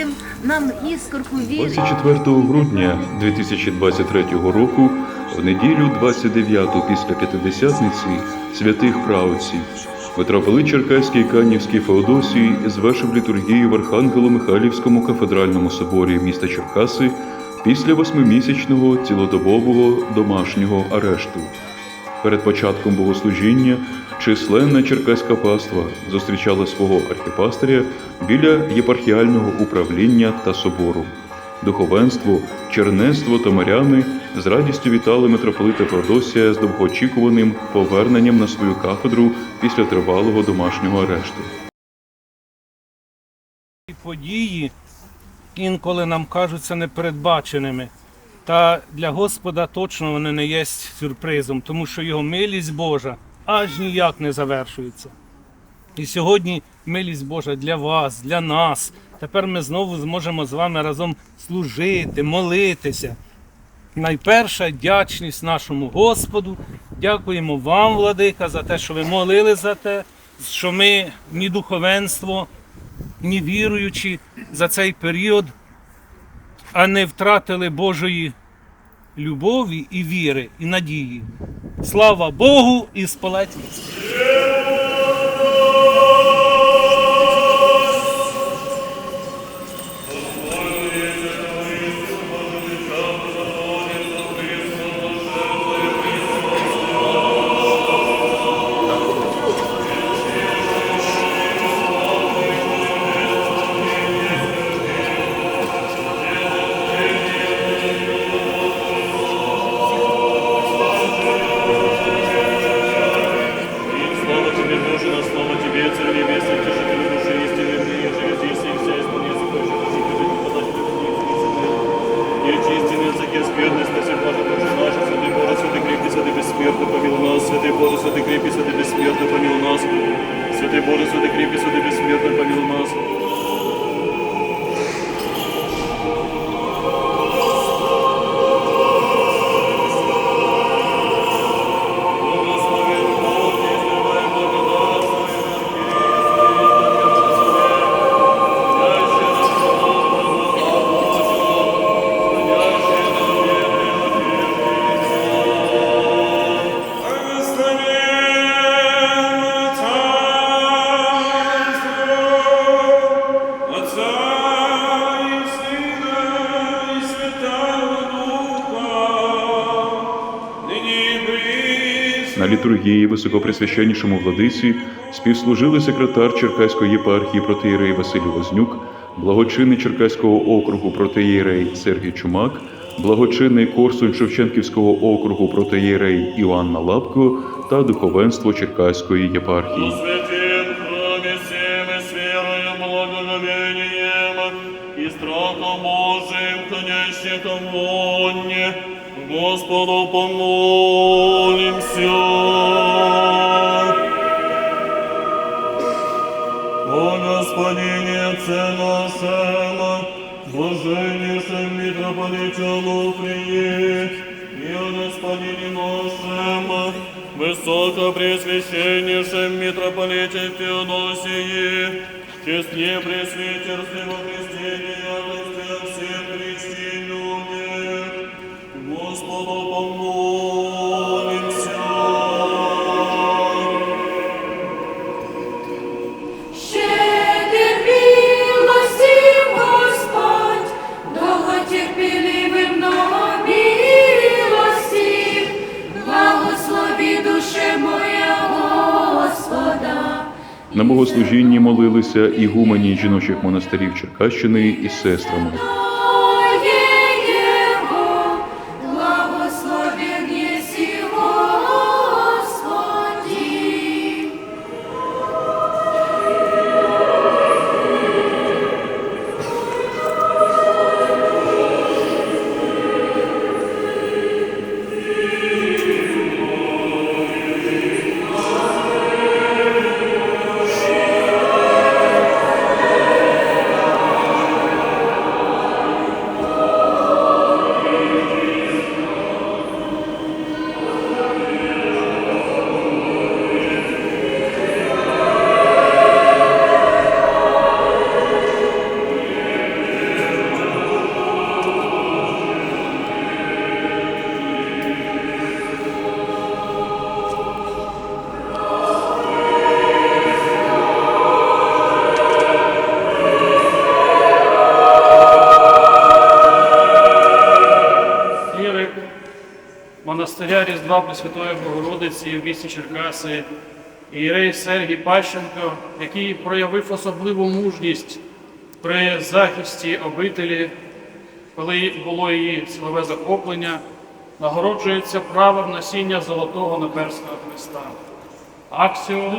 цим нам іскорку віри. 24 грудня 2023 року, в неділю 29 після П'ятидесятниці святих правців, митрополит Черкаський Канівський Феодосій звершив літургію в Архангело-Михайлівському кафедральному соборі міста Черкаси після восьмимісячного цілодобового домашнього арешту. Перед початком богослужіння численна черкаська паства зустрічала свого архіпастиря біля єпархіального управління та собору. Духовенство, чернецтво та миряни з радістю вітали митрополита Феодосія з довгоочікуваним поверненням на свою кафедру після тривалого домашнього арешту. Події інколи нам кажуться непередбаченими. Та для Господа точно вони не є сюрпризом, тому що його милість Божа аж ніяк не завершується. І сьогодні милість Божа для вас, для нас. Тепер ми знову зможемо з вами разом служити, молитися. Найперша вдячність нашому Господу. Дякуємо вам, владика, за те, що ви молили за те, що ми, ні духовенство, ні віруючі за цей період, а не втратили Божої любові і віри, і надії. Слава Богу і сполетність! Слава тебе, Боже, на слава тебе, Царь Небесный, Утешитель души истины, ныне же и здесь, и вся исполняется Божья жизнь, когда не подать И очистины всякие скверны, спаси, Боже, Боже наш, Святый Боже, Святый крепкий, Святый бессмертный, помилуй нас, Святый Боже, Святый крепкий, Святый бессмертный, помилуй нас, Святый Боже, Святый крепкий, літургії високопресвященнішому владиці співслужили секретар Черкаської єпархії протиєрей Василь Вознюк, благочинний Черкаського округу протиєрей Сергій Чумак, благочинний Корсунь Шевченківського округу протиєрей Іоанна Лапко та духовенство Черкаської єпархії. Святим храме блаженнейшем митрополите Луфрии, и о Господине нашем, Высокопресвященнейшем митрополите Феодосии, честне пресвитерстве во крещении, На богослужінні молилися ігумені жіночих монастирів Черкащини із сестрами. Різдва Пресвятої Богородиці в місті Черкаси, ієрей Сергій Пащенко, який проявив особливу мужність при захисті обителі, коли було її силове захоплення, нагороджується правом носіння золотого наперстного хреста. Аксіо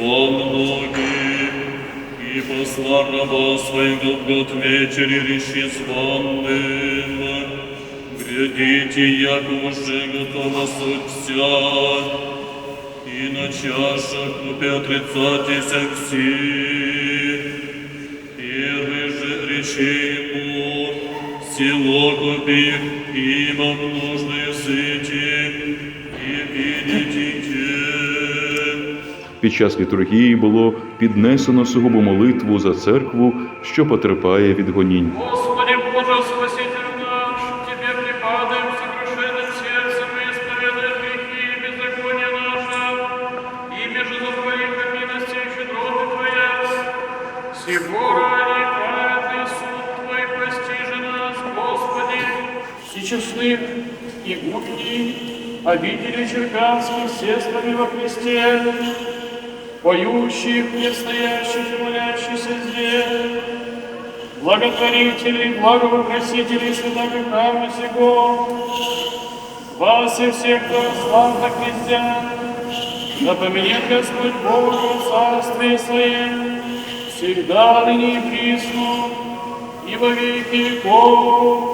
и звон многих, и посла раба своего в год вечер и реши звонным. Глядите, як уже готова суть вся, и на чашах купе отрицайтеся все. Первый же речи ему, село купи, ибо в Під час літургії було піднесено сугубу молитву за церкву, що потерпає від гонінь. Господи Боже, Спаситель наш, Тебе припадаем сокрушенным сердцем и исповедаем грехи и беззакония наша, и между Твоих милости и щедроты Твоя. Сего ради праведный суд Твой постижи нас, Господи, и честных, и губни, обители черкасских сестрами во Христе, поющих, не стоящих и молящихся здесь, благотворителей, благовопросителей святого храма сего, вас и всех православных христиан, напоминет Господь Бог о царстве Своем, всегда, ныне и присно, и во веки веков.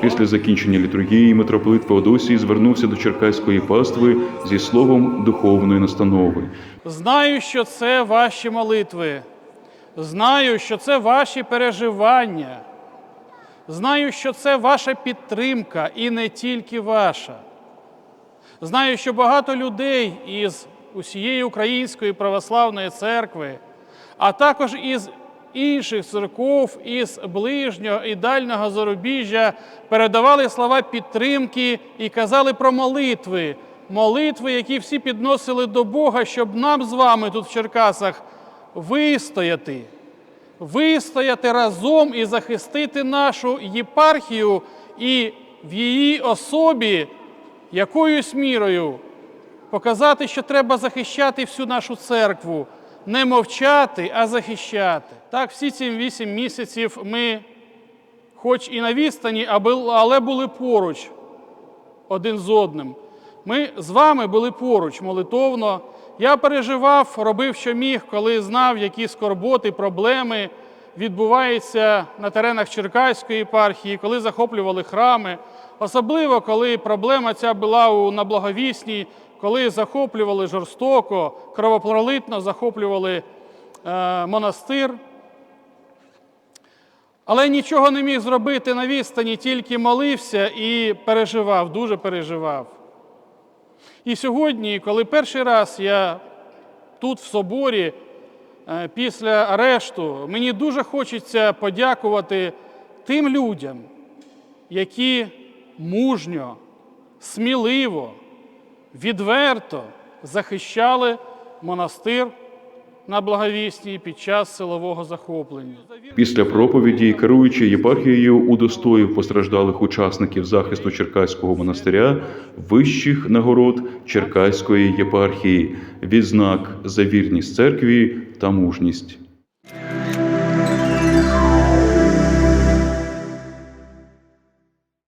Після закінчення літургії митрополит Феодосій звернувся до Черкаської пастви зі словом духовної настанови. Знаю, що це ваші молитви. Знаю, що це ваші переживання. Знаю, що це ваша підтримка і не тільки ваша. Знаю, що багато людей із усієї Української православної церкви, а також із інших церков, із ближнього і дальнього зарубіжжя передавали слова підтримки і казали про молитви. Молитви, які всі підносили до Бога, щоб нам з вами тут в Черкасах вистояти, вистояти разом і захистити нашу єпархію і в її особі якоюсь мірою показати, що треба захищати всю нашу церкву, не мовчати, а захищати. Так, всі ці вісім місяців ми, хоч і на відстані, але були поруч один з одним. Ми з вами були поруч молитовно. Я переживав, робив, що міг, коли знав, які скорботи, проблеми відбуваються на теренах Черкаської єпархії, коли захоплювали храми. Особливо, коли проблема ця була у на Благовісній, коли захоплювали жорстоко, кровопролитно захоплювали е, монастир. Але нічого не міг зробити на відстані, тільки молився і переживав, дуже переживав. І сьогодні, коли перший раз я тут, в соборі, е, після арешту, мені дуже хочеться подякувати тим людям, які мужньо, сміливо, відверто захищали монастир на Благовісній під час силового захоплення. Після проповіді керуючий єпархією удостоїв постраждалих учасників захисту Черкаського монастиря вищих нагород Черкаської єпархії, відзнак за вірність церкві та мужність.